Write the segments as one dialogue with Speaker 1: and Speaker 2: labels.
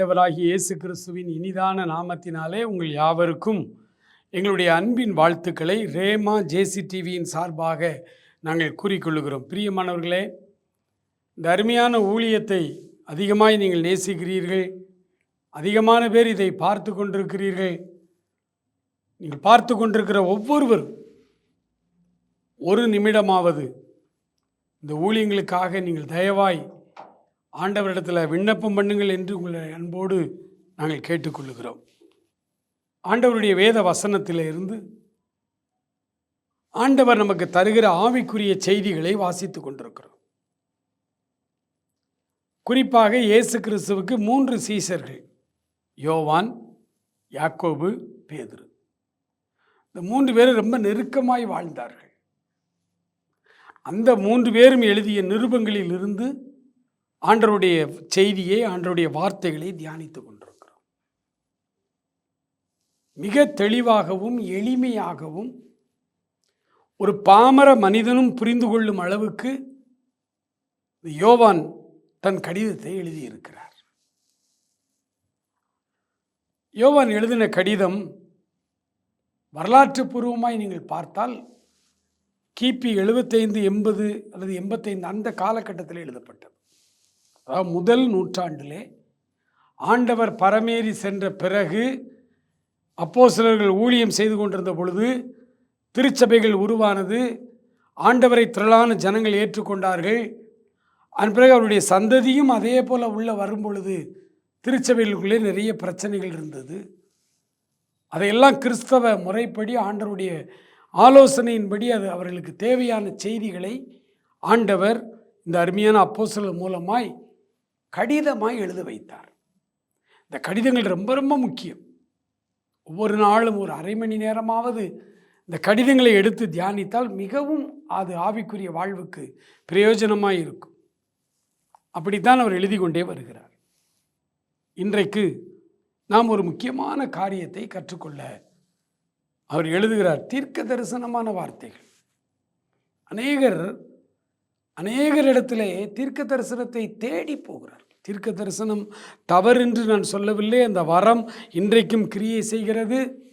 Speaker 1: ஆண்டவராகிய இயேசு கிறிஸ்துவின் இனிதான நாமத்தினாலே உங்கள் யாவருக்கும் எங்களுடைய அன்பின் வாழ்த்துக்களை ரேமா ஜேசி டிவியின் சார்பாக நாங்கள் கூறிக்கொள்கிறோம் பிரியமானவர்களே இந்த அருமையான ஊழியத்தை அதிகமாய் நீங்கள் நேசிக்கிறீர்கள் அதிகமான பேர் இதை பார்த்து கொண்டிருக்கிறீர்கள். நீங்கள் பார்த்து கொண்டிருக்கிற ஒவ்வொருவரும் ஒரு நிமிடமாவது இந்த ஊழியங்களுக்காக நீங்கள் தயவாய் ஆண்டவரிடத்தில் விண்ணப்பம் பண்ணுங்கள் என்று உங்களை அன்போடு நாங்கள் கேட்டுக்கொள்ளுகிறோம். ஆண்டவருடைய வேத வசனத்தில் இருந்து ஆண்டவர் நமக்கு தருகிற ஆவிக்குரிய செய்திகளை வாசித்து கொண்டிருக்கிறோம். குறிப்பாக இயேசு கிறிஸ்துவுக்கு மூன்று சீசர்கள் யோவான் யாக்கோபு பேதுரு. இந்த மூன்று பேரும் ரொம்ப நெருக்கமாய் வாழ்ந்தார்கள். அந்த மூன்று பேரும் எழுதிய நிருபங்களில் இருந்து ஆண்டருடைய செய்தியை ஆண்டருடைய வார்த்தைகளை தியானித்து கொண்டிருக்கிறோம். மிக தெளிவாகவும் எளிமையாகவும் ஒரு பாமர மனிதனும் புரிந்து கொள்ளும் அளவுக்கு யோவான் தன் கடிதத்தை எழுதியிருக்கிறார். யோவான் எழுதின கடிதம் வரலாற்று பூர்வமாய் நீங்கள் பார்த்தால் கிபி எழுபத்தைந்து எண்பது அல்லது எண்பத்தைந்து அந்த காலகட்டத்தில் எழுதப்பட்டது. அதாவது முதல் நூற்றாண்டிலே ஆண்டவர் பரமேறி சென்ற பிறகு அப்போ சிலர்கள் ஊழியம் செய்து கொண்டிருந்த பொழுது திருச்சபைகள் உருவானது. ஆண்டவரை திரளான ஜனங்கள் ஏற்றுக்கொண்டார்கள். அதன் பிறகு அவருடைய சந்ததியும் அதே போல் உள்ள வரும்பொழுது திருச்சபைகளுக்குள்ளே நிறைய பிரச்சனைகள் இருந்தது. அதையெல்லாம் கிறிஸ்தவ முறைப்படி ஆண்டவருடைய ஆலோசனையின்படி அது அவர்களுக்கு தேவையான செய்திகளை ஆண்டவர் இந்த அருமையான அப்போசல் மூலமாய் கடிதமாக எழுத வைத்தார். இந்த கடிதங்கள் ரொம்ப ரொம்ப முக்கியம். ஒவ்வொரு நாளும் ஒரு அரை மணி நேரமாவது இந்த கடிதங்களை எடுத்து தியானித்தால் மிகவும் அது ஆவிக்குரிய வாழ்வுக்கு பிரயோஜனமாக இருக்கும். அப்படித்தான் அவர் எழுதி கொண்டே வருகிறார். இன்றைக்கு நாம் ஒரு முக்கியமான காரியத்தை கற்றுக்கொள்ள அவர் எழுதுகிறார் தீர்க்க தரிசனமான வார்த்தைகள். அநேகர் அநேகரிடத்திலே தீர்க்க தரிசனத்தை தேடி போகிறார். தீர்க்க தரிசனம் தவறு என்று நான் சொல்லவில்லை. அந்த வரம் இன்றைக்கும் கிரியை செய்கிறது.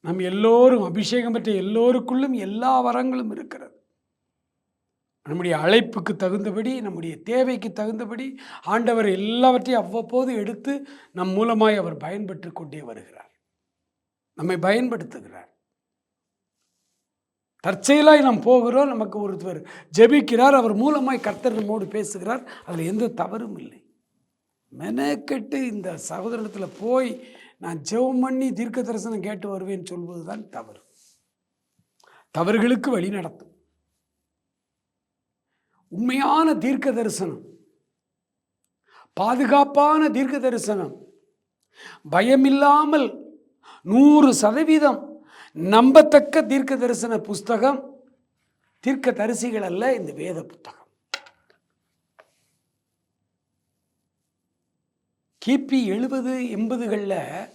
Speaker 1: நம் எல்லோரும் அபிஷேகம் பெற்ற எல்லோருக்குள்ளும் எல்லா வரங்களும் இருக்கிறது. நம்முடைய அழைப்புக்கு தகுந்தபடி நம்முடைய தேவைக்கு தகுந்தபடி ஆண்டவர் எல்லாவற்றையும் அவ்வப்போது எடுத்து நம் மூலமாய் அவர் பயன்பெற்று கொண்டே வருகிறார். நம்மை பயன்படுத்துகிறார். தற்செயலாய் நாம் போகிறோம் நமக்கு ஒருத்தர் ஜெபிக்கிறார் அவர் மூலமாய் கர்த்தர் நம்மோடு பேசுகிறார். அதில் எந்த தவறும் இல்லை. மெனக்கெட்டு இந்த சகோதரத்தில் போய் நான் ஜெபம் பண்ணி தீர்க்க தரிசனம் கேட்டு வருவேன் சொல்வது தான் தவறு. தவறுகளுக்கு வழி நடத்தும். உண்மையான தீர்க்க தரிசனம் பாதுகாப்பான தீர்க்க தரிசனம் பயமில்லாமல் நூறு சதவீதம் நம்பத்தக்க தீர்க்க தரிசன புஸ்தகம் தீர்க்க தரிசிகள் அல்ல இந்த வேத புத்தகம். கிபி எழுபது எண்பதுகளில்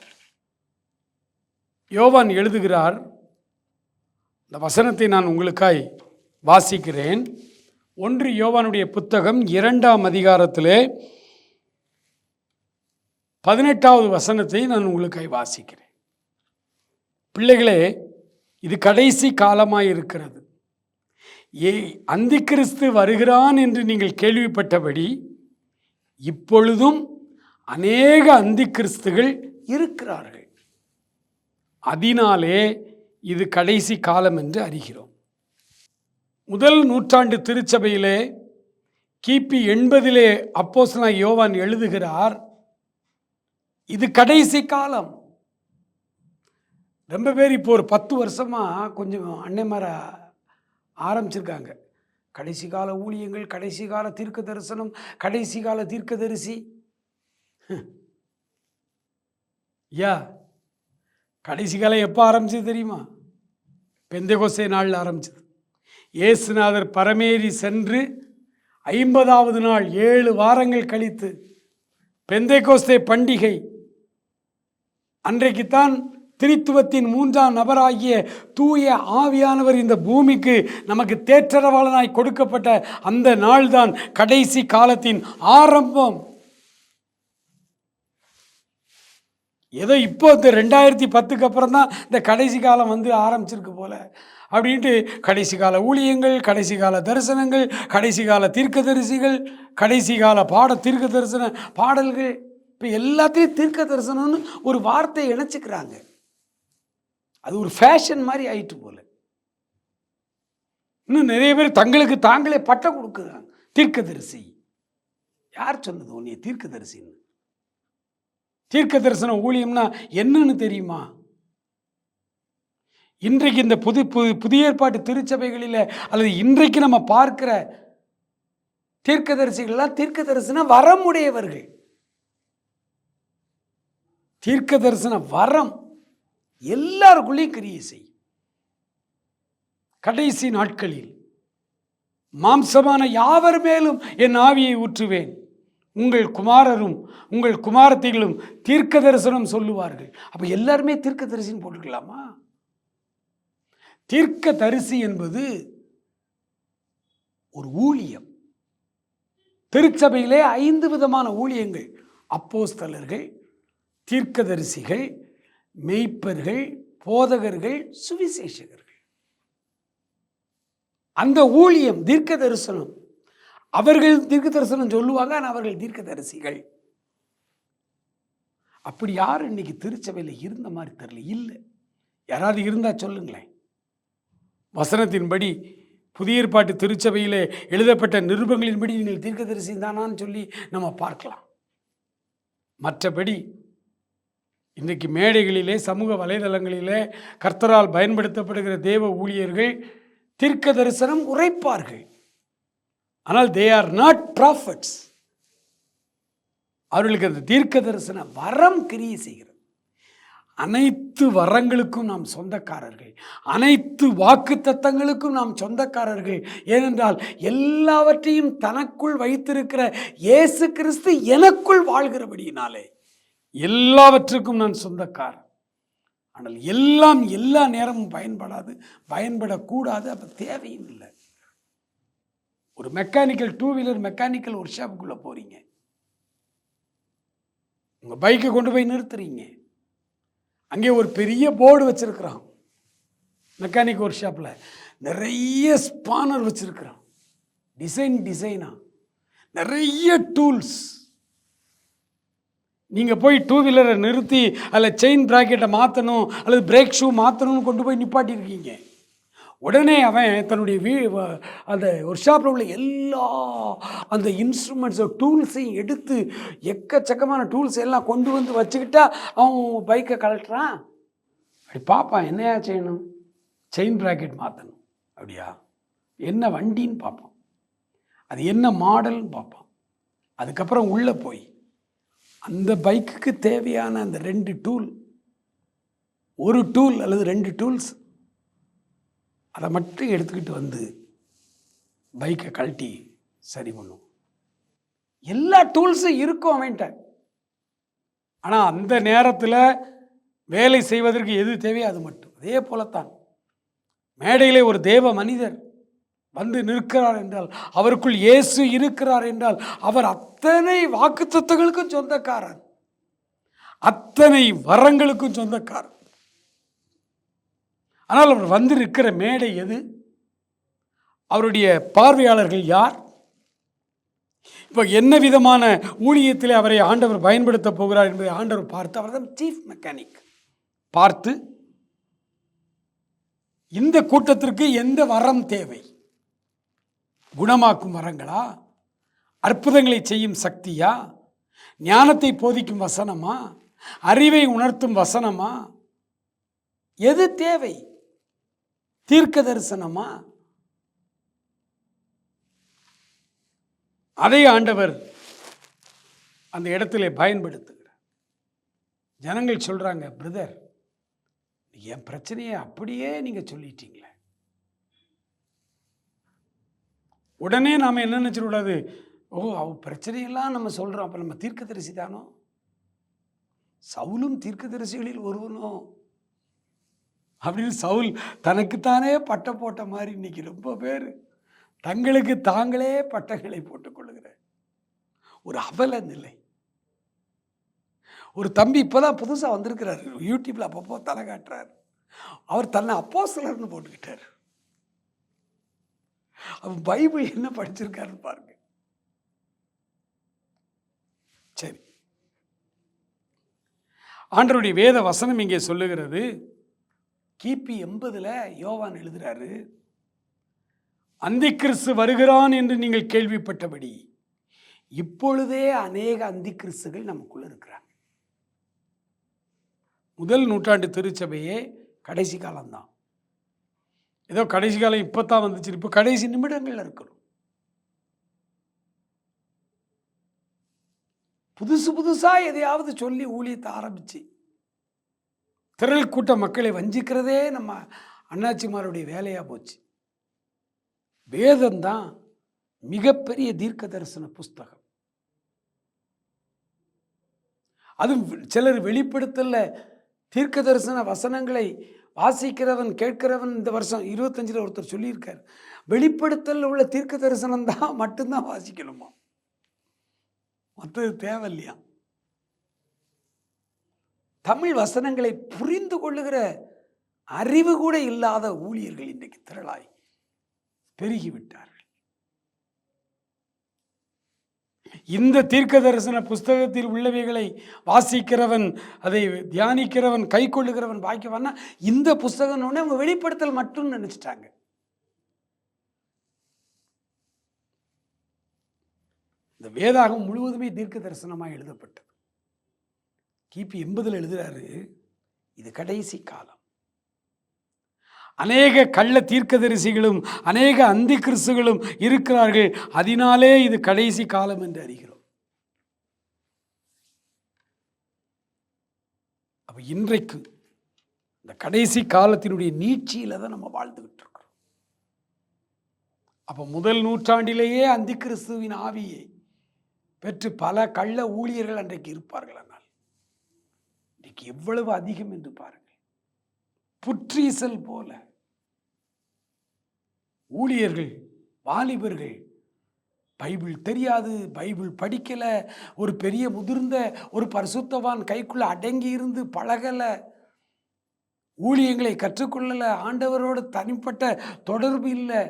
Speaker 1: யோவான் எழுதுகிறார் இந்த வசனத்தை நான் உங்களுக்காய் வாசிக்கிறேன். ஒன்று யோவானுடைய புத்தகம் இரண்டாம் அதிகாரத்திலே பதினெட்டாவது வசனத்தை நான் உங்களுக்காய் வாசிக்கிறேன். பிள்ளைகளே இது கடைசி காலமாக இருக்கிறது ஏ அந்தி கிறிஸ்து வருகிறான் என்று நீங்கள் கேள்விப்பட்டபடி இப்பொழுதும் அநேக அந்தி கிறிஸ்துகள் இருக்கிறார்கள். அதனாலே இது கடைசி காலம் என்று அறிகிறோம். முதல் நூற்றாண்டு திருச்சபையிலே கிபி எண்பதிலே அப்போசனா யோவான் எழுதுகிறார் இது கடைசி காலம். ரொம்ப பேர் இப்போ ஒரு பத்து வருஷமாக கொஞ்சம் அன்னைமார ஆரம்பிச்சிருக்காங்க. கடைசி கால ஊழியங்கள் கடைசி கால தீர்க்க தரிசனம் கடைசி கால தீர்க்க தரிசி. யா கடைசி காலம் எப்போ ஆரம்பிச்சது தெரியுமா? பெந்தகோசை நாளில் ஆரம்பிச்சது. இயேசுநாதர் பரமேறி சென்று ஐம்பதாவது நாள் ஏழு வாரங்கள் கழித்து பெந்தைகோஸ்தே பண்டிகை அன்றைக்குத்தான் திரித்துவத்தின் மூன்றாம் நபராகிய தூய ஆவியானவர் இந்த பூமிக்கு நமக்கு தேற்றரவாளனாய் கொடுக்கப்பட்ட அந்த நாள்தான் கடைசி காலத்தின் ஆரம்பம். ஏதோ இப்போ இந்த ரெண்டாயிரத்தி பத்துக்கு அப்புறம் தான் இந்த கடைசி காலம் வந்து ஆரம்பிச்சிருக்கு போல. அப்படின்ட்டு கடைசி கால ஊழியங்கள் கடைசி கால தரிசனங்கள் கடைசி கால தீர்க்கதரிசிகள் கடைசி கால பாட தீர்க்க தரிசன பாடல்கள் இப்போ எல்லாத்தையும் தீர்க்க தரிசனம்னு ஒரு வார்த்தையை இணைச்சிக்கிறாங்க. அது ஒரு ஃபேஷன் மாதிரி ஆயிட்டு போல. இன்னும் நிறைய பேர் தங்களுக்கு தாங்களே பட்டம் கொடுக்குறாங்க. தீர்க்கதரிசி. யார் சொன்னது உன்னைய தீர்க்கதரிசின்னு? தீர்க்க தரிசன ஊழியம்னா என்னன்னு தெரியுமா? இன்றைக்கு இந்த புது புது புதிய ஏற்பாட்டு திருச்சபைகளில் அல்லது இன்றைக்கு நம்ம பார்க்கிற தீர்க்கதரிசிகள்லாம் தீர்க்க தரிசன வரமுடையவர்கள் தீர்க்க தரிசன வரம். எல்லாருக்குள்ளேயும் கிரியை செய். கடைசி நாட்களில் மாம்சமான யாவர் மேலும் என் ஆவியை ஊற்றுவேன். உங்கள் குமாரரும் உங்கள் குமாரத்திகளும் தீர்க்க தரிசனம் சொல்லுவார்கள். அப்போ எல்லாருமே தீர்க்க தரிசின்னு போட்டுக்கலாமா தீர்க்க தரிசி என்பது ஒரு ஊழியம். திருச்சபையிலே ஐந்து விதமான ஊழியங்கள். அப்போஸ்தலர்கள் தீர்க்கதரிசிகள் மெய்ப்பர்கள் போதகர்கள் சுவிசேஷகர்கள். அந்த ஊழியம் தீர்க்க தரிசனம் அவர்கள் தீர்க்க தரிசனம் சொல்லுவாங்க ஆனால் அவர்கள் தீர்க்க தரிசிகள் அப்படி யாரும் இன்னைக்கு திருச்சபையில் இருந்த மாதிரி தெரியல. இல்லை. யாராவது இருந்தால் சொல்லுங்களேன். வசனத்தின்படி புதிய ஏற்பாட்டு திருச்சபையில் எழுதப்பட்ட நிருபங்களின்படி நீங்கள் தீர்க்கதரிசி தானான்னு சொல்லி நம்ம பார்க்கலாம். மற்றபடி இன்றைக்கு மேடைகளிலே சமூக வலைதளங்களிலே கர்த்தரால் பயன்படுத்தப்படுகிற தேவ ஊழியர்கள் தீர்க்க தரிசனம் உரைப்பார்கள். ஆனால் தே ஆர் நாட் ப்ராஃபிட்ஸ் அவர்களுக்கு அந்த தீர்க்க தரிசன வரம் கிரியை செய்கிறது. அனைத்து வரங்களுக்கும் நாம் சொந்தக்காரர்கள். அனைத்து வாக்கு தத்தங்களுக்கும் நாம் சொந்தக்காரர்கள். ஏனென்றால் எல்லாவற்றையும் தனக்குள் வைத்திருக்கிற இயேசு கிறிஸ்து எனக்குள் வாழ்கிறபடியினாலே. எல்லாவற்றுக்கும் நான் சொந்தக்கார் ஆனால் எல்லாம் எல்லா நேரமும் பயன்படாது பயன்படக்கூடாது அப்போ தேவையும் இல்லை. ஒரு மெக்கானிக்கல் டூ வீலர் மெக்கானிக்கல் ஒர்க் ஷாப்புக்குள்ளே போகிறீங்க உங்கள் பைக்கை கொண்டு போய் நிறுத்துறீங்க. அங்கே ஒரு பெரிய போர்டு வச்சுருக்குறான். மெக்கானிக் ஒர்க் ஷாப்பில் நிறைய ஸ்பானர் வச்சுருக்குறான். டிசைன் டிசைனாக நிறைய டூல்ஸ் நீங்கள் போய் டூ வீலரை நிறுத்தி அதில் செயின் ப்ராக்கெட்டை மாற்றணும் அல்லது பிரேக் ஷூ மாற்றணும்னு கொண்டு போய் நிப்பாட்டியிருக்கீங்க உடனே அவன் தன்னுடைய வீ அந்த ஒர்க் ஷாப்பில் உள்ள எல்லா அந்த இன்ஸ்ட்ருமெண்ட்ஸோ டூல்ஸையும் எடுத்து எக்கச்சக்கமான டூல்ஸ் எல்லாம் கொண்டு வந்து வச்சுக்கிட்டா அவன் பைக்கை கலட்டுறான் அப்படி பார்ப்பான் என்னையா செய்யணும்? செயின் ப்ராக்கெட் மாற்றணும் அப்படியா? என்ன வண்டின்னு பார்ப்பான் அது என்ன மாடல்னு பார்ப்பான் அதுக்கப்புறம் உள்ளே போய் அந்த பைக்குக்கு தேவையான அந்த ரெண்டு டூல் ஒரு டூல் அல்லது ரெண்டு டூல்ஸ் அதை மட்டும் எடுத்துக்கிட்டு வந்து பைக்கை கழட்டி சரி பண்ணும். எல்லா டூல்ஸும் இருக்கும் அவன்கிட்ட. ஆனால் அந்த நேரத்தில் வேலை செய்வதற்கு எது தேவையோ அது மட்டும். அதே போலத்தான். மேடையிலே ஒரு தேவ மனிதர் வந்து நிற்கிறார் என்றால் அவருக்குள் இயேசு இருக்கிறார் என்றால் அவர் அத்தனை வாக்குத்தத்தங்களுக்கும் சொந்தக்காரன் அத்தனை வரங்களுக்கும் சொந்தக்காரன் ஆனால் அவர் வந்து மேடை எது? அவருடைய பார்வையாளர்கள் யார்? இப்போ என்ன விதமான ஊழியத்தில் அவரை ஆண்டவர் பயன்படுத்த போகிறார் என்பதை ஆண்டவர் பார்த்து அவர் தான் சீஃப் மெக்கானிக் பார்த்து இந்த கூட்டத்திற்கு எந்த வரம் தேவை? குணமாக்கும் வரங்களா? அற்புதங்களை செய்யும் சக்தியா? ஞானத்தை போதிக்கும் வசனமா? அறிவை உணர்த்தும் வசனமா? எது தேவை? தீர்க்க தரிசனமா? அதை ஆண்டவர் அந்த இடத்துல பயன்படுத்துகிறார். ஜனங்கள் சொல்றாங்க பிரதர் என் பிரச்சனையை அப்படியே நீங்க சொல்லிட்டீங்களே. உடனே நாம் என்ன நினச்சிடக்கூடாது ஓ அவ பிரச்சனையெல்லாம் நம்ம சொல்கிறோம் அப்போ நம்ம தீர்க்கதரிசி தானோ? சவுலும் தீர்க்கதரிசிகளில் ஒருவனோ? அப்படின்னு சவுல் தனக்குத்தானே பட்டை போட்ட மாதிரி இன்னைக்கு ரொம்ப பேர். தங்களுக்கு தாங்களே பட்டங்களை போட்டுக்கொள்ளுகிற ஒரு அவல நிலை. ஒரு தம்பி இப்போ தான் புதுசாக வந்திருக்கிறார். யூடியூப்பில் அப்பப்போ தலை காட்டுறாரு. அவர் தன்னை அப்போ சிலர்னு போட்டுக்கிட்டார். அவன் பைபிள் என்ன படிச்சிருக்காருன்னு பாருங்க. சரி. ஆண்டருடைய வேத வசனம் இங்கே சொல்லுகிறது. கிபி எண்பதில் யோவான் எழுதுறாரு அந்திக்கிறிஸ்து வருகிறான் என்று நீங்கள் கேள்விப்பட்டபடி இப்பொழுதே அநேக அந்திக்கிறிஸ்துகள் நமக்குள்ள இருக்கிறாங்க. முதல் நூற்றாண்டு திருச்சபையே கடைசி காலம்தான். ஏதோ கடைசி காலம் இப்போ தான் வந்துச்சு. இப்போ கடைசி நிமிடங்களில் இருக்கிறோம் புதுசு புதுசாக எதையாவது சொல்லி ஊழியத்தை ஆரம்பித்து திரள் கூட்ட மக்களை வஞ்சிக்கிறதே நம்ம அண்ணாச்சிமாருடைய வேலையாக போச்சு. வேதம்தான் மிகப்பெரிய தீர்க்க தரிசன புஸ்தகம். அதுவும் சிலர் வெளிப்படுத்தல தீர்க்க தரிசன வசனங்களை வாசிக்கிறவன் கேட்கிறவன் இந்த வருஷம் இருபத்தஞ்சில் ஒருத்தர் சொல்லியிருக்கார். வெளிப்படுத்தல் உள்ள தீர்க்க தரிசனம் தான் மட்டும்தான் வாசிக்கணுமா? மற்றது தேவையில்லையா? தமிழ் வசனங்களை புரிந்து கொள்ளுகிற அறிவு கூட இல்லாத ஊழியர்கள் இன்றைக்கு திரளாய் பெருகிவிட்டார் இந்த தீர்க்க தரிசன புஸ்தகத்தில் உள்ளவைகளை வாசிக்கிறவன் அதை தியானிக்கிறவன் கை கொள்ளுகிறவன் பாக்கியவான்னா இந்த புஸ்தகம் அவங்க வெளிப்படுத்தல் மட்டும் நினைச்சிட்டாங்க. இந்த வேதாகம் முழுவதுமே தீர்க்க தரிசனமாக எழுதப்பட்டது கிபி எண்பதில் எழுதுறாரு இது கடைசி காலம். அநேக கள்ள தீர்க்கதரிசிகளும் அநேக அந்தி கிறிஸ்துகளும் இருக்கிறார்கள். அதனாலே இது கடைசி காலம் என்று அறிகிறோம். அப்போ இன்றைக்கு இந்த கடைசி காலத்தினுடைய நீட்சியில் தான் நம்ம வாழ்ந்துகிட்டு இருக்கிறோம். அப்போ முதல் நூற்றாண்டிலேயே அந்தி கிறிஸ்துவின் ஆவியை பெற்று பல கள்ள ஊழியர்கள் அன்றைக்கு இருப்பார்கள் ஆனால் இன்றைக்கு எவ்வளவு அதிகம் என்று பாருங்கள். புற்றீசல் போல ஊழியர்கள் வாலிபர்கள். பைபிள் தெரியாது பைபிள் படிக்கலை ஒரு பெரிய முதிர்ந்த ஒரு பரிசுத்தவான் கைக்குள்ளே அடங்கி இருந்து பழகலை. ஊழியங்களை கற்றுக்கொள்ளலை ஆண்டவரோட தனிப்பட்ட தொடர்பு இல்லை.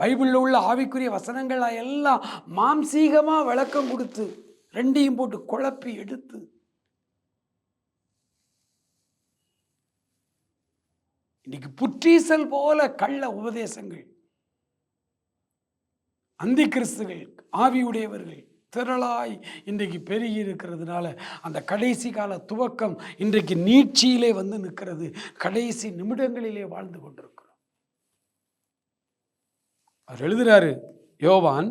Speaker 1: பைபிளில் உள்ள ஆவிக்குரிய வசனங்களை எல்லாம் மாம்சீகமாக விளக்கம் கொடுத்து ரெண்டையும் போட்டு குழப்பி எடுத்து இன்னைக்கு புற்றீசல் போல கள்ள உபதேசங்கள். அந்தி கிறிஸ்துகள் ஆவியுடையவர்கள் திரளாய் இன்றைக்கு பெருகி இருக்கிறதுனால அந்த கடைசி கால துவக்கம் இன்றைக்கு நீட்சியிலே வந்து நிற்கிறது. கடைசி நிமிடங்களிலே வாழ்ந்து கொண்டிருக்கிறோம். அவர் எழுதுறாரு யோவான்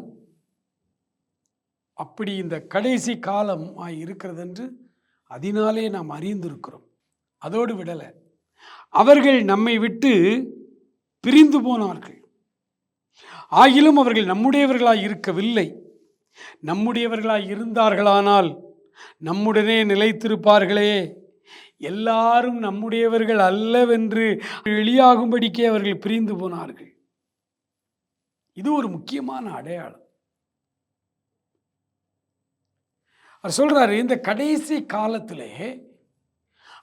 Speaker 1: அப்படி இந்த கடைசி காலம் இருக்கிறது என்று அதனாலே நாம் அறிந்திருக்கிறோம். அதோடு விடலை அவர்கள் நம்மை விட்டு பிரிந்து போனார்கள். ஆகிலும் அவர்கள் நம்முடையவர்களாய் இருக்கவில்லை. நம்முடையவர்களாய் இருந்தார்களானால் நம்முடனே நிலைத்திருப்பார்களே. எல்லாரும் நம்முடையவர்கள் அல்லவென்று வெளியாகும்படிக்கே அவர்கள் பிரிந்து போனார்கள். இது ஒரு முக்கியமான அடையாளம். அவர் சொல்றாரு இந்த கடைசி காலத்திலே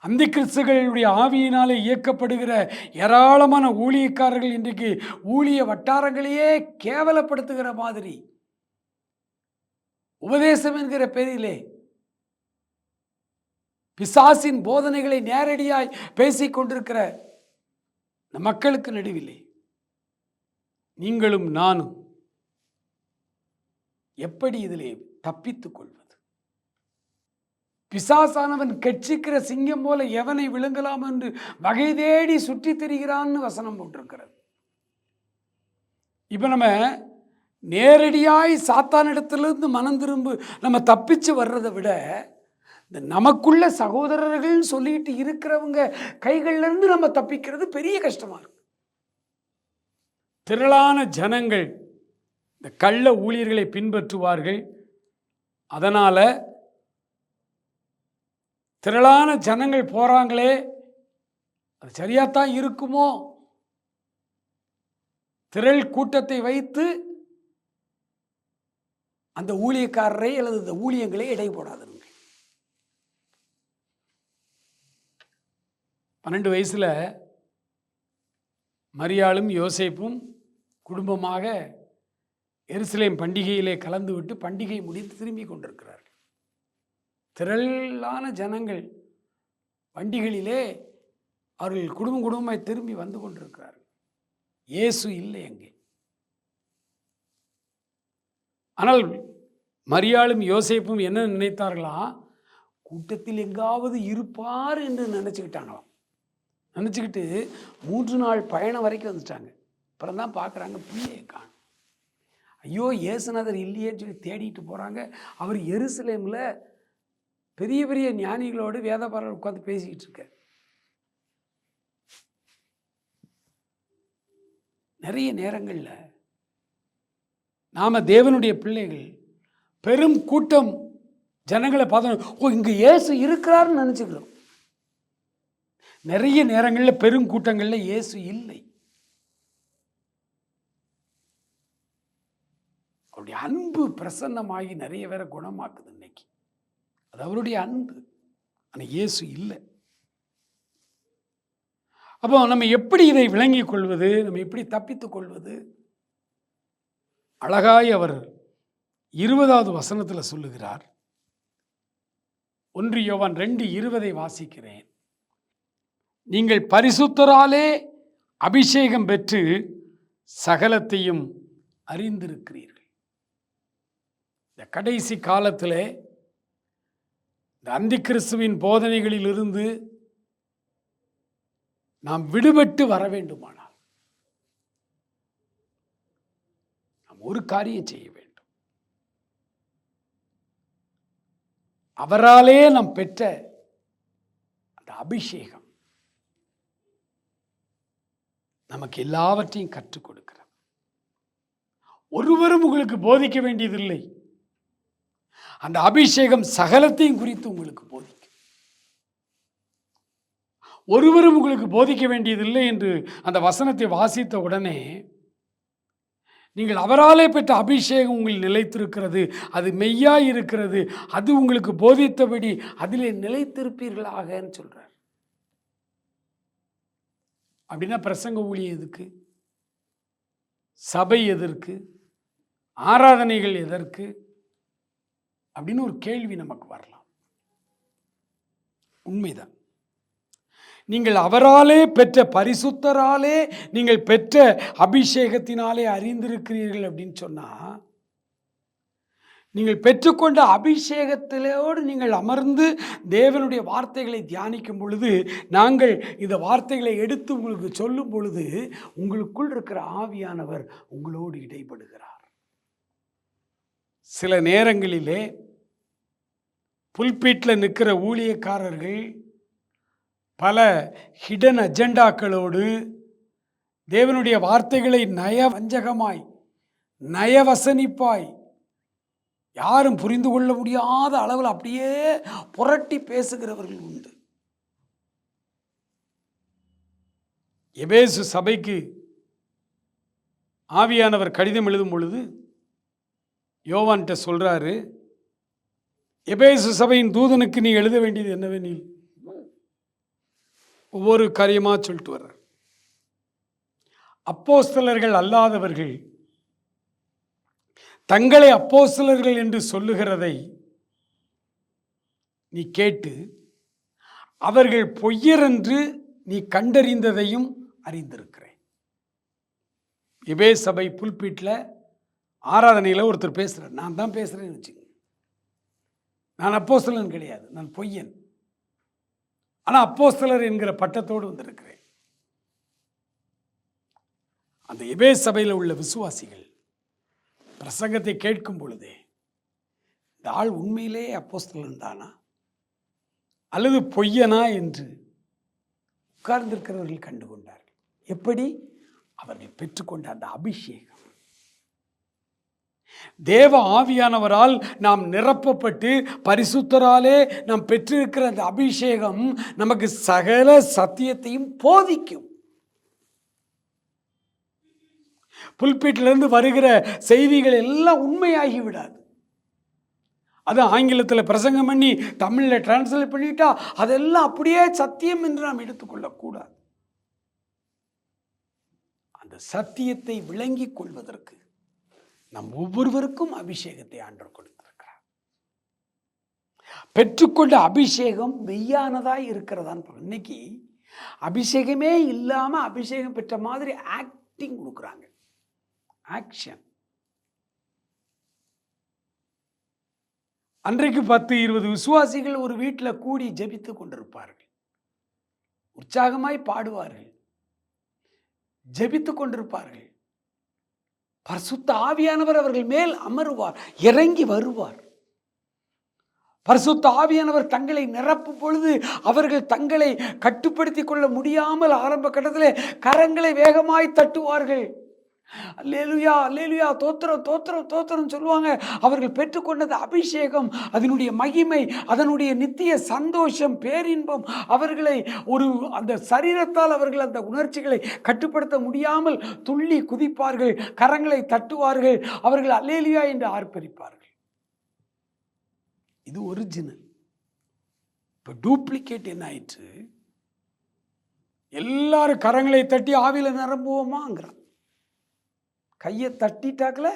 Speaker 1: அந்த கிறிஸ்துகளுடைய ஆவியினாலே இயக்கப்படுகிற ஏராளமான ஊழியக்காரர்கள் இன்றைக்கு ஊழிய வட்டாரங்களையே கேவலப்படுத்துகிற மாதிரி. உபதேசம் என்கிற பெயரிலே. பிசாசின் போதனைகளை நேரடியாய் பேசிக் கொண்டிருக்கிற மக்களுக்கு நடுவில்லை நீங்களும் நானும் எப்படி இதிலே தப்பித்துக் கொள்வது? பிசாசானவன் கட்சிக்கிற சிங்கம் போல எவனை விழுங்கலாம் என்று வகை தேடி சுற்றி திரிகிறான்னு வசனம் போட்டிருக்கிறது. இப்போ நம்ம நேரடியாய் சாத்தானிடத்திலிருந்து மனம் திரும்பு நம்ம தப்பிச்சு வர்றதை விட இந்த நமக்குள்ள சகோதரர்கள்னு சொல்லிட்டு இருக்கிறவங்க கைகள்லேருந்து நம்ம தப்பிக்கிறது பெரிய கஷ்டமாக இருக்கு. திரளான ஜனங்கள் இந்த கள்ள ஊழியர்களை பின்பற்றுவார்கள். அதனால் திரளான ஜனங்கள் போகிறாங்களே அது சரியாகத்தான் இருக்குமோ? திரள் கூட்டத்தை வைத்து அந்த ஊழியக்காரரை அல்லது இந்த ஊழியங்களை இடை போடாதீர்கள் பன்னெண்டு வயசில் மரியாளும் யோசேப்பும் குடும்பமாக எருசலேம் பண்டிகையிலே கலந்து விட்டு பண்டிகை முடித்து திரும்பி கொண்டிருக்கிறார் திரளான ஜனங்கள் வண்டிகளிலே அவர்கள் குடும்பம் குடும்பமாய் திரும்பி வந்து கொண்டிருக்கிறார்கள். இயேசு இல்லை அங்கே. ஆனால் மரியாளும் யோசேப்பும் என்ன நினைத்தார்களாம் கூட்டத்தில் எங்காவது இருப்பார் என்று நினச்சிக்கிட்டாங்களாம். நினச்சிக்கிட்டு மூன்று நாள் பயணம் வரைக்கும் வந்துட்டாங்க. அப்புறம் தான் பார்க்குறாங்க பிள்ளையை காணும். ஐயோ இயேசுநாதர் இல்லையேன்னு சொல்லி தேடிட்டு போகிறாங்க அவர் எருசலேமில் பெரிய பெரிய ஞானிகளோடு வேதபாரர் உட்காந்து பேசிக்கிட்டு இருக்க நிறைய நேரங்களில் நாம் தேவனுடைய பிள்ளைகள் பெரும் கூட்டம் ஜனங்களை பார்த்தோம் ஓ இங்கே இயேசு இருக்கிறாருன்னு நினச்சிக்கிறோம். நிறைய நேரங்களில் பெரும் கூட்டங்களில் இயேசு இல்லை. அவருடைய அன்பு பிரசன்னமாகி நிறைய பேரை குணமாக்குது. அது அவருடைய அன்பு. ஆனால் இயேசு இல்லை. அப்போ நம்ம எப்படி இதை விளங்கிக் கொள்வது? நம்ம எப்படி தப்பித்துக் கொள்வது? அழகாய் அவர் இருபதாவது வசனத்தில் சொல்லுகிறார். ஒன்று யோவான் ரெண்டு இருபதை வாசிக்கிறேன். நீங்கள் பரிசுத்தராலே அபிஷேகம் பெற்று சகலத்தையும் அறிந்திருக்கிறீர்கள். இந்த கடைசி காலத்தில் இந்த அந்தி கிறிஸ்துவின் போதனைகளிலிருந்து நாம் விடுபட்டு வர வேண்டுமானால் நாம் ஒரு காரியம் செய்ய வேண்டும். அவராலே நாம் பெற்ற அந்த அபிஷேகம் நமக்கு எல்லாவற்றையும் கற்றுக் கொடுக்கிறார் ஒருவரும் உங்களுக்கு போதிக்க வேண்டியதில்லை. அந்த அபிஷேகம் சகலத்தையும் குறித்து உங்களுக்கு போதிக்கும். ஒருவரும் உங்களுக்கு போதிக்க வேண்டியதில்லை என்று அந்த வசனத்தை வாசித்த உடனே நீங்கள் அவராலே பெற்ற அபிஷேகம் உங்கள் நிலைத்திருக்கிறது அது மெய்யாய் இருக்கிறது அது உங்களுக்கு போதித்தபடி அதிலே நிலைத்திருப்பீர்களாகன்னு சொல்கிறார் அப்படின்னா பிரசங்க ஊழிய எதுக்கு? சபை எதற்கு? ஆராதனைகள் எதற்கு? அப்படின்னு ஒரு கேள்வி நமக்கு வரலாம். உண்மைதான். நீங்கள் அவராலே பெற்ற பரிசுத்தராலே நீங்கள் பெற்ற அபிஷேகத்தினாலே அறிந்திருக்கிறீர்கள் அப்படின்னு சொன்னா நீங்கள் பெற்றுக்கொண்ட அபிஷேகத்திலோடு நீங்கள் அமர்ந்து தேவனுடைய வார்த்தைகளை தியானிக்கும் பொழுது நாங்கள் இந்த வார்த்தைகளை எடுத்து உங்களுக்கு சொல்லும் பொழுது உங்களுக்குள் இருக்கிற ஆவியானவர் உங்களோடு இடைப்படுகிறார். சில நேரங்களிலே புல்பீட்டில் நிற்கிற ஊழியக்காரர்கள் பல ஹிடன் அஜெண்டாக்களோடு தேவனுடைய வார்த்தைகளை நய வஞ்சகமாய் நயவசனிப்பாய் யாரும் புரிந்து கொள்ள முடியாத அளவில் அப்படியே புரட்டி பேசுகிறவர்கள் உண்டு. எபேசு சபைக்கு ஆவியானவர் கடிதம் எழுதும் பொழுது யோவான்கிட்ட சொல்கிறாரு எபேசு சபையின் தூதனுக்கு நீ எழுத வேண்டியது என்னவெனில் ஒவ்வொரு காரியமாக சொல்லிட்டு வர்றார் அப்போஸ்தலர்கள் அல்லாதவர்கள் தங்களை அப்போஸ்தலர்கள் என்று சொல்லுகிறதை நீ கேட்டு அவர்கள் பொய்யர் என்று நீ கண்டறிந்ததையும் அறிந்திருக்கிறேன். எபே சபை புல்பீட்டில் ஆராதனையில் ஒருத்தர் பேசுகிறார் நான் தான் பேசுகிறேன்னு வச்சுங்க நான் அப்போஸ்தலன் கிடையாது நான் பொய்யன். ஆனால் அப்போஸ்தலர் என்கிற பட்டத்தோடு வந்திருக்கிறேன். அந்த எபே சபையில் உள்ள விசுவாசிகள் பிரசங்கத்தை கேட்கும் பொழுதே இந்த ஆள் உண்மையிலே அப்போஸ்தலன் தானா? அல்லது பொய்யனா என்று உட்கார்ந்திருக்கிறவர்கள் கண்டுகொண்டார்கள். எப்படி? அவர்கள் பெற்றுக்கொண்ட அந்த அபிஷேகம். தேவ ஆவியானவரால் நாம் நிரப்பப்பட்டு பரிசுத்தராலே நாம் பெற்றிருக்கிற அந்த அபிஷேகம் நமக்கு சகல சத்தியத்தையும் போதிக்கும். புல்பீட்டிலிருந்து வருகிற செய்திகள் எல்லாம் உண்மையாகி விடாது அது ஆங்கிலத்தில் பிரசங்கம் பண்ணி தமிழில் டிரான்ஸ்லேட் பண்ணிட்டா அதெல்லாம் அப்படியே சத்தியம் என்று நாம் எடுத்துக்கொள்ளக்கூடாது அந்த சத்தியத்தை விளங்கிக் கொள்வதற்கு நம் ஒவ்வொருவருக்கும் அபிஷேகத்தை ஆண்டவர் கொடுத்திருக்கிறார். பெற்றுக்கொண்ட அபிஷேகம் மெய்யானதாக இருக்கிறதான்னு இன்னைக்கு அபிஷேகமே இல்லாமல் அபிஷேகம் பெற்ற மாதிரி ஆக்டிங் கொடுக்குறாங்க. ஆக்ஷன் அன்றைக்கு பத்து இருபது விசுவாசிகள் ஒரு வீட்டில் கூடி ஜெபித்து கொண்டிருப்பார்கள். உற்சாகமாய் பாடுவார்கள். ஜெபித்து கொண்டிருப்பார்கள். பரிசுத்த ஆவியானவர் அவர்கள் மேல் அமருவார் இறங்கி வருவார். பரிசுத்த ஆவியானவர் தங்களை நிரப்பும் பொழுது அவர்கள் தங்களை கட்டுப்படுத்தி கொள்ள முடியாமல் ஆரம்ப கட்டத்தில் கரங்களை வேகமாய் தட்டுவார்கள். அல்லேலுயா லேலுயா தோத்திரம் தோத்திரம் தோத்திரம் சொல்லுவாங்க. அவர்கள் பெற்றுக்கொண்டது அபிஷேகம் அதனுடைய மகிமை அதனுடைய நித்திய சந்தோஷம் பேரின்பம். அவர்களை ஒரு அந்த சரீரத்தால் அவர்கள் அந்த உணர்ச்சிகளை கட்டுப்படுத்த முடியாமல் துள்ளி குதிப்பார்கள் கரங்களை தட்டுவார்கள். அவர்கள் அல்லேலியா என்று ஆர்ப்பரிப்பார்கள். இது ஒரிஜினல் இப்போ டூப்ளிகேட் என்ன ஆயிற்று எல்லாரும் கரங்களை தட்டி ஆவியில் நிரம்புவோமாங்கிறான். கையை தட்டிட்டாக்கல?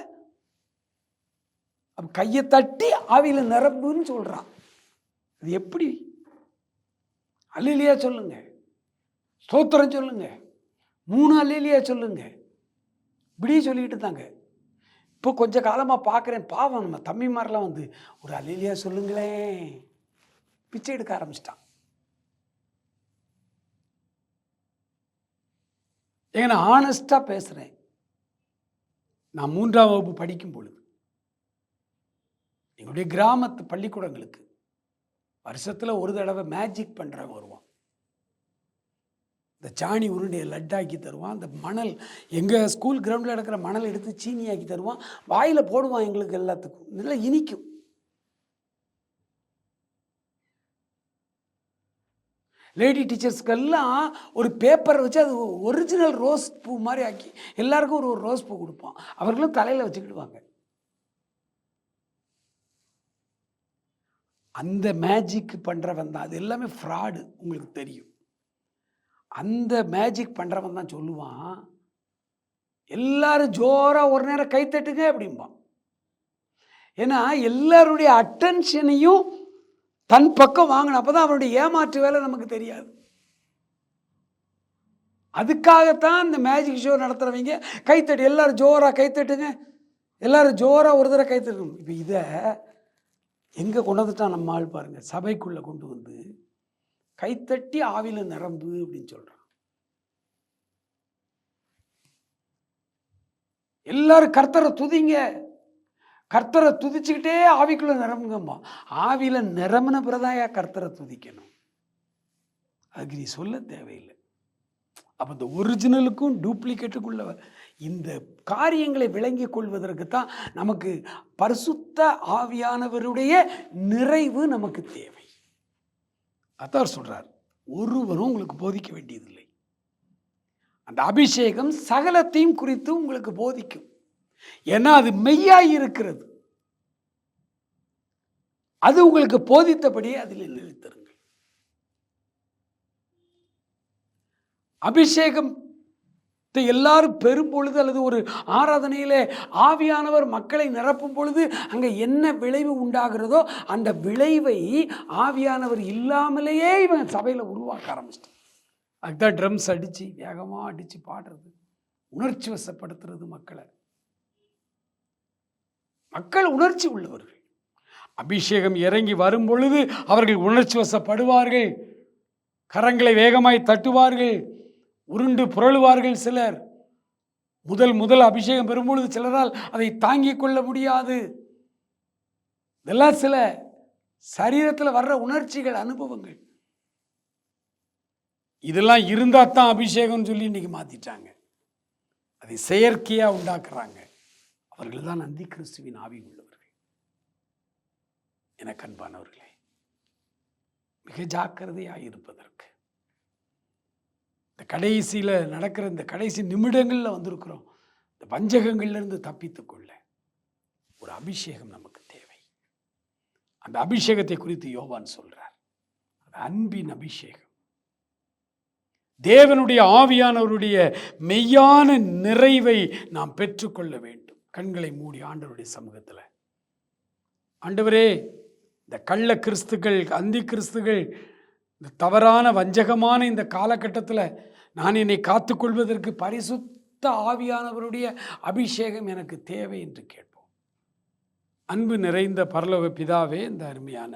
Speaker 1: அப்ப கையை தட்டி ஆவியில் நிரம்புன்னு சொல்றான். அது எப்படி? அல்லிலியா சொல்லுங்க. ஸ்தோத்திரம் சொல்லுங்க. மூணு அல்லிலியா சொல்லுங்க. இப்படி சொல்லிக்கிட்டு தாங்க இப்போ கொஞ்ச காலமாக பார்க்குறேன் பாவம் நம்ம தம்பிமாரெலாம் வந்து ஒரு அல்லிலியா சொல்லுங்களேன். பிச்சை எடுக்க ஆரம்பிச்சிட்டான். ஏங்க நான் ஆனஸ்டாக பேசுகிறேன் நான் மூன்றாம் வகுப்பு படிக்கும் பொழுது எங்களுடைய கிராமத்து பள்ளிக்கூடங்களுக்கு வருஷத்தில் ஒரு தடவை மேஜிக் பண்ணுறவன் வருவான். இந்த சாணி உருண்டையை லட்டாக்கி தருவான் அந்த மணல் எங்கள் ஸ்கூல் கிரவுண்டில் இருக்கிற மணல் எடுத்து சீனியாக்கி தருவான் வாயில் போடுவான் எங்களுக்கு எல்லாத்துக்கும். நல்லா இனிக்கும். லேடி டீச்சர்ஸ்க்கெல்லாம் ஒரு பேப்பரை வச்சு அது ஒரிஜினல் ரோஸ் பூ மாதிரி ஆக்கி எல்லாருக்கும் ஒரு ஒரு ரோஸ் பூ கொடுப்பான் அவர்களும் தலையில் வச்சுக்கிடுவாங்க. அந்த மேஜிக் பண்ணுறவன் தான். அது எல்லாமே ஃப்ராடு உங்களுக்கு தெரியும். அந்த மேஜிக் பண்ணுறவன் தான் சொல்லுவான் எல்லாரும் ஜோராக ஒரு நேரம் கைத்தட்டுங்க அப்படிம்பான். ஏன்னா எல்லாருடைய அட்டென்ஷனையும் தன் பக்கம் வாங்கணும் அப்போ தான் அவனுடைய ஏமாற்று வேலை நமக்கு தெரியாது. அதுக்காகத்தான் இந்த மேஜிக் ஷோ நடத்துகிறவங்க கைத்தட்டு எல்லாரும் ஜோராக கைத்தட்டுங்க. எல்லாரும் ஜோராக ஒரு தடவை கைத்தட்டணும். இப்போ இதை எங்கே கொண்டு வந்துட்டான் நம்ம ஆள் பாருங்கள் சபைக்குள்ளே கொண்டு வந்து கைத்தட்டி ஆவியில் நிரம்பு அப்படின்னு சொல்கிறான் எல்லாரும் கர்த்தரை துதிங்க. கர்த்தரை துதிச்சுக்கிட்டே ஆவிக்குள்ளே நிரம்புங்கம்மா. ஆவியில் நிரம்பின பிறதாயா கர்த்தரை துதிக்கணும். அதுக்கு நீ சொல்ல தேவையில்லை. அப்போ இந்த ஒரிஜினலுக்கும் டூப்ளிகேட்டுக்குள்ள இந்த காரியங்களை விளங்கி கொள்வதற்கு தான் நமக்கு பரிசுத்த ஆவியானவருடைய நிறைவு நமக்கு தேவை. அத்தார் சொல்கிறார் ஒருவரும் உங்களுக்கு போதிக்க வேண்டியதில்லை. அந்த அபிஷேகம் சகலத்தையும் குறித்து உங்களுக்கு போதிக்கும். ஏன்னா அது மெய்யாய் இருக்கிறது. அது உங்களுக்கு போதித்தபடியே அதில் நிலைத்திருங்கள். அபிஷேகம் எல்லாரும் பெறும் பொழுது அல்லது ஒரு ஆராதனையிலே ஆவியானவர் மக்களை நிரப்பும் பொழுது அங்கே என்ன விளைவு உண்டாகிறதோ அந்த விளைவை ஆவியானவர் இல்லாமலேயே இவன் சபையில் உருவாக்க ஆரம்பிச்சிட்டான் அதுதான் ட்ரம்ஸ் அடித்து வேகமாக அடித்து பாடுறது உணர்ச்சி வசப்படுத்துறது மக்களை. மக்கள் உணர்ச்சி உள்ளவர்கள். அபிஷேகம் இறங்கி வரும் பொழுது அவர்கள் உணர்ச்சி வசப்படுவார்கள். கரங்களை வேகமாய் தட்டுவார்கள். உருண்டு புரளுவார்கள் சிலர். முதல் முதல் அபிஷேகம் பெறும்பொழுது சிலரால் அதை தாங்கிக் கொள்ள முடியாது. இதெல்லாம் சில சரீரத்தில் வர்ற உணர்ச்சிகள் அனுபவங்கள். இதெல்லாம் இருந்தால் தான் அபிஷேகம்னு சொல்லி இன்னைக்கு மாத்திட்டாங்க. அதை செயற்கையாக உண்டாக்குறாங்க. அவர்கள் தான் நந்தி கிறிஸ்துவின் ஆவி உள்ளவர்கள். எனக்கு அன்பானவர்களே மிக ஜாக்கிரதையாக இருப்பதற்கு இந்த கடைசியில் நடக்கிற இந்த கடைசி நிமிடங்களில் வந்திருக்கிறோம். இந்த வஞ்சகங்கள்லேருந்து தப்பித்துக்கொள்ள ஒரு அபிஷேகம் நமக்கு தேவை. அந்த அபிஷேகத்தை குறித்து யோவான் சொல்கிறார் அது அன்பின் அபிஷேகம். தேவனுடைய ஆவியானவருடைய மெய்யான நிறைவை நாம் பெற்றுக்கொள்ள வேண்டும். கண்களை மூடி ஆண்டவருடைய சமூகத்தில். ஆண்டவரே இந்த கள்ள கிறிஸ்துக்கள் அந்தி கிறிஸ்துகள் இந்த தவறான வஞ்சகமான இந்த காலகட்டத்தில் நான் என்னை காத்துக்கொள்வதற்கு பரிசுத்த ஆவியானவருடைய அபிஷேகம் எனக்கு தேவை என்று கேட்போம். அன்பு நிறைந்த பரலோக பிதாவே இந்த அருமையான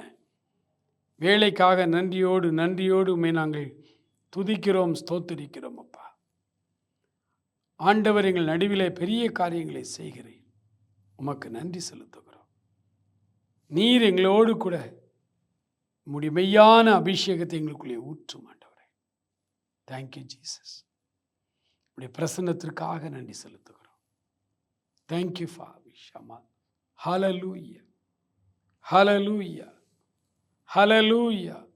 Speaker 1: வேலைக்காக நன்றியோடு நன்றியோடு உண்மை நாங்கள் துதிக்கிறோம் ஸ்தோத்திரிக்கிறோம் அப்பா. ஆண்டவர் எங்கள் நடுவிலே பெரிய காரியங்களை செய்கிறேன். உமக்கு நன்றி செலுத்துகிறோம். நீர் எங்களோடு கூட முடிமையான அபிஷேகத்தை எங்களுக்குள்ளே ஊற்றும் ஆண்டவரே. தேங்க்யூ ஜீசஸ் உடைய பிரசன்னத்திற்காக நன்றி செலுத்துகிறோம். தேங்க்யூ ஃபாவி ஷமா ஹலலூயா ஹலலூயா ஹலலூயா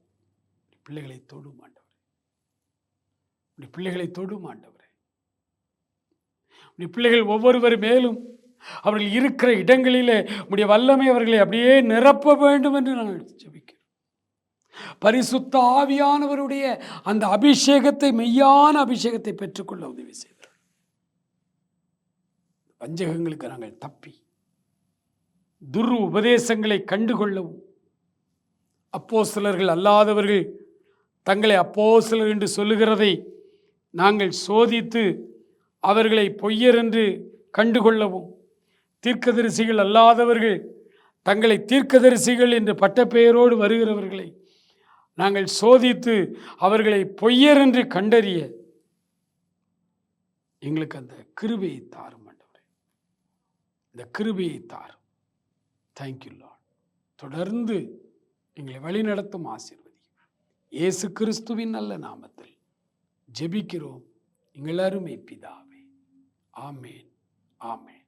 Speaker 1: பிள்ளைகளை தொடும் பிள்ளைகளை தொடும் ஆண்டவரே. உடைய பிள்ளைகள் ஒவ்வொருவர் மேலும் அவர்கள் இருக்கிற இடங்களிலே உடைய வல்லமை அவர்களை அப்படியே நிரப்ப வேண்டும் என்று நாங்கள் ஜபிக்கிறோம். பரிசுத்த ஆவியானவருடைய அந்த அபிஷேகத்தை மெய்யான அபிஷேகத்தை பெற்றுக்கொள்ள உதவி செய்தார். வஞ்சகங்களுக்கு நாங்கள் தப்பி துர் உபதேசங்களை கண்டுகொள்ளவும் சிலர்கள் அல்லாதவர்கள் தங்களை அப்போஸ்தலர் என்று சொல்லுகிறதை நாங்கள் சோதித்து அவர்களை பொய்யர் என்று கண்டுகொள்ளவும். தீர்க்கதரிசிகள் அல்லாதவர்கள் தங்களை தீர்க்கதரிசிகள் என்று பட்டப்பெயரோடு வருகிறவர்களை நாங்கள் சோதித்து அவர்களை பொய்யர் என்று கண்டறிய எங்களுக்கு அந்த கிருபையை தாரும் ஆண்டவரே. இந்த கிருபையை தாரும். தேங்க்யூ லார்ட் தொடர்ந்து எங்களை வழிநடத்தும் ஆசீர்வதி இயேசு கிறிஸ்துவின் நல்ல நாமத்தில் ஜெபிக்கிறோம். எங்கள் அருமை பிதா ஆமேன் ஆமேன்